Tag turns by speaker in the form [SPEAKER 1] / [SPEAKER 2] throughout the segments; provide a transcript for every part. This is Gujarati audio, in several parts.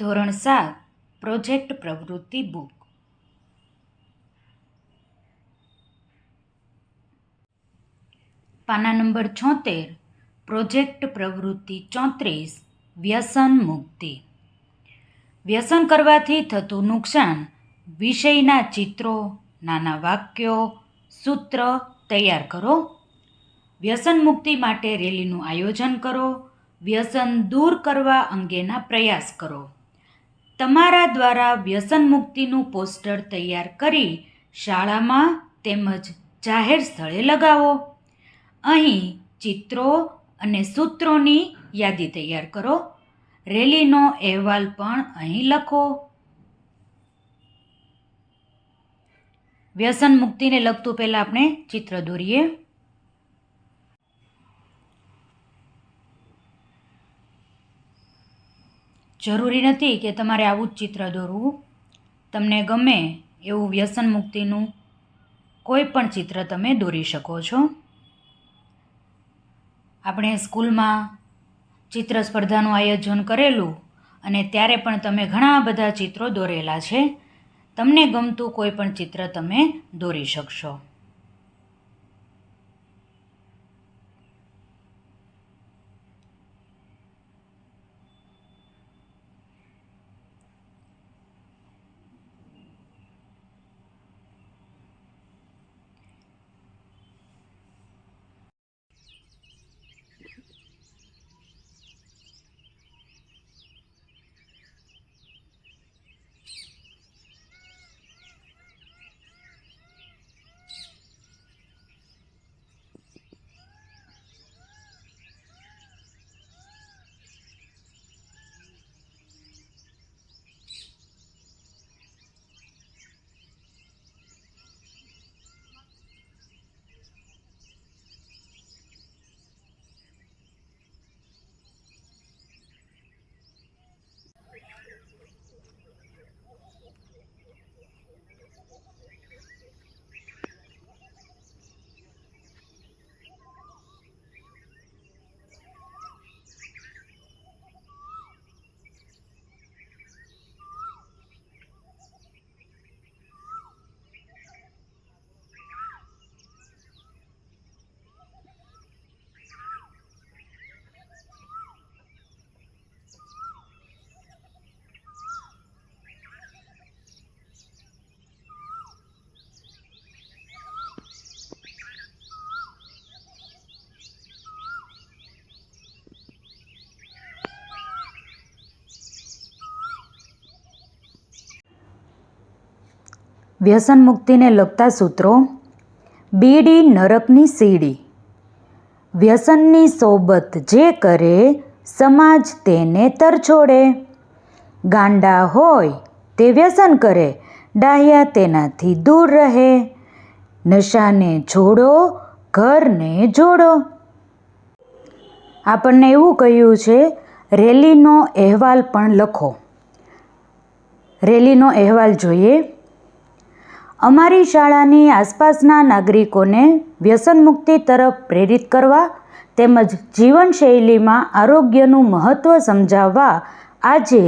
[SPEAKER 1] ધોરણ સાત, પ્રોજેક્ટ પ્રવૃત્તિ બુક. પાના નંબર છોતેર, પ્રોજેક્ટ પ્રવૃત્તિ ચોત્રીસ, વ્યસન મુક્તિ. વ્યસન કરવાથી થતું નુકસાન, વિષયના ચિત્રો, નાના વાક્યો, સૂત્ર તૈયાર કરો. વ્યસન મુક્તિ માટે રેલીનું આયોજન કરો. વ્યસન દૂર કરવા અંગેના પ્રયાસ કરો. તમારા દ્વારા વ્યસન મુક્તિનું પોસ્ટર તૈયાર કરી શાળામાં તેમજ જાહેર સ્થળે લગાવો. અહીં ચિત્રો અને સૂત્રોની યાદી તૈયાર કરો. રેલીનો અહેવાલ પણ અહીં લખો. વ્યસન મુક્તિને લગતું પહેલાં આપણે ચિત્ર દોરીએ. જરૂરી નથી કે તમારે આવું જ ચિત્ર દોરવું. તમને ગમે એવું વ્યસન મુક્તિનું કોઈ પણ ચિત્ર તમે દોરી શકો છો. આપણે સ્કૂલમાં ચિત્ર સ્પર્ધાનું આયોજન કરેલું અને ત્યારે પણ તમે ઘણા બધા ચિત્રો દોરેલા છે. તમને ગમતું કોઈ પણ ચિત્ર તમે દોરી શકશો. વ્યસન મુક્તિને લગતા સૂત્રો. બીડી નરકની સીડી વ્યસનની સોબત જે કરે, સમાજ તેને તરછોડે ગાંડા હોય તે વ્યસન કરે, ડાહ્યા તેનાથી દૂર રહે. નશાને છોડો ઘરને જોડો. આપણને એવું કહ્યું છે, રેલીનો અહેવાલ પણ લખો. રેલીનો અહેવાલ જોઈએ. અમારી શાળાની આસપાસના નાગરિકોને વ્યસન મુક્તિ તરફ પ્રેરિત કરવા તેમજ જીવનશૈલીમાં આરોગ્યનું મહત્ત્વ સમજાવવા આજે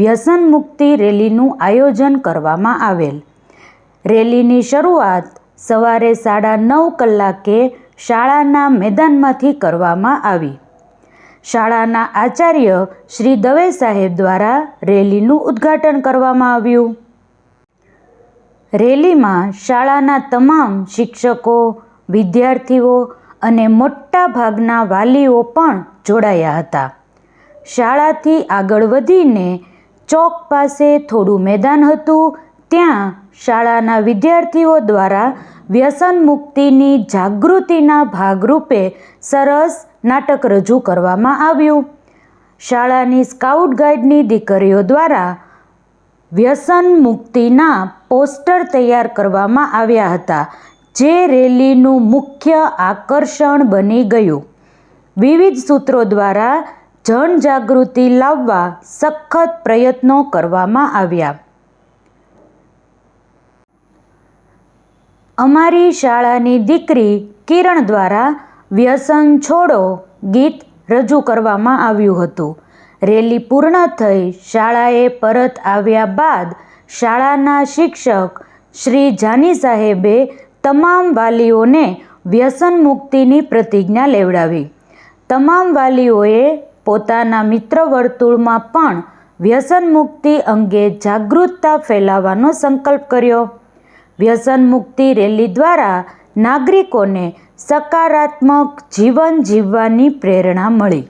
[SPEAKER 1] વ્યસન મુક્તિ રેલીનું આયોજન કરવામાં આવેલ. રેલીની શરૂઆત સવારે સાડા નવ કલાકે શાળાના મેદાનમાંથી કરવામાં આવી. શાળાના આચાર્ય શ્રી દવે સાહેબ દ્વારા રેલીનું ઉદ્ઘાટન કરવામાં આવ્યું. રેલીમાં શાળાના તમામ શિક્ષકો, વિદ્યાર્થીઓ અને મોટા ભાગના વાલીઓ પણ જોડાયા હતા. શાળાથી આગળ વધીને ચોક પાસે થોડું મેદાન હતું, ત્યાં શાળાના વિદ્યાર્થીઓ દ્વારા વ્યસન મુક્તિની જાગૃતિના ભાગરૂપે સરસ નાટક રજૂ કરવામાં આવ્યું. શાળાની સ્કાઉટ ગાઈડની દીકરીઓ દ્વારા વ્યસન મુક્તિના પોસ્ટર તૈયાર કરવામાં આવ્યા હતા, જે રેલીનું મુખ્ય આકર્ષણ બની ગયું. વિવિધ સૂત્રો દ્વારા જનજાગૃતિ લાવવા સખત પ્રયત્નો કરવામાં આવ્યા. અમારી શાળાની દીકરી કિરણ દ્વારા વ્યસન છોડો ગીત રજૂ કરવામાં આવ્યું હતું. રેલી પૂર્ણ થઈ, શાળાએ પરત આવ્યા બાદ શાળાના શિક્ષક શ્રી જાની સાહેબે તમામ વાલીઓને વ્યસન મુક્તિની પ્રતિજ્ઞા લેવડાવી. તમામ વાલીઓએ પોતાના મિત્ર વર્તુળમાં પણ વ્યસન મુક્તિ અંગે જાગૃતતા ફેલાવવાનો સંકલ્પ કર્યો. વ્યસન મુક્તિ રેલી દ્વારા નાગરિકોને સકારાત્મક જીવન જીવવાની પ્રેરણા મળી.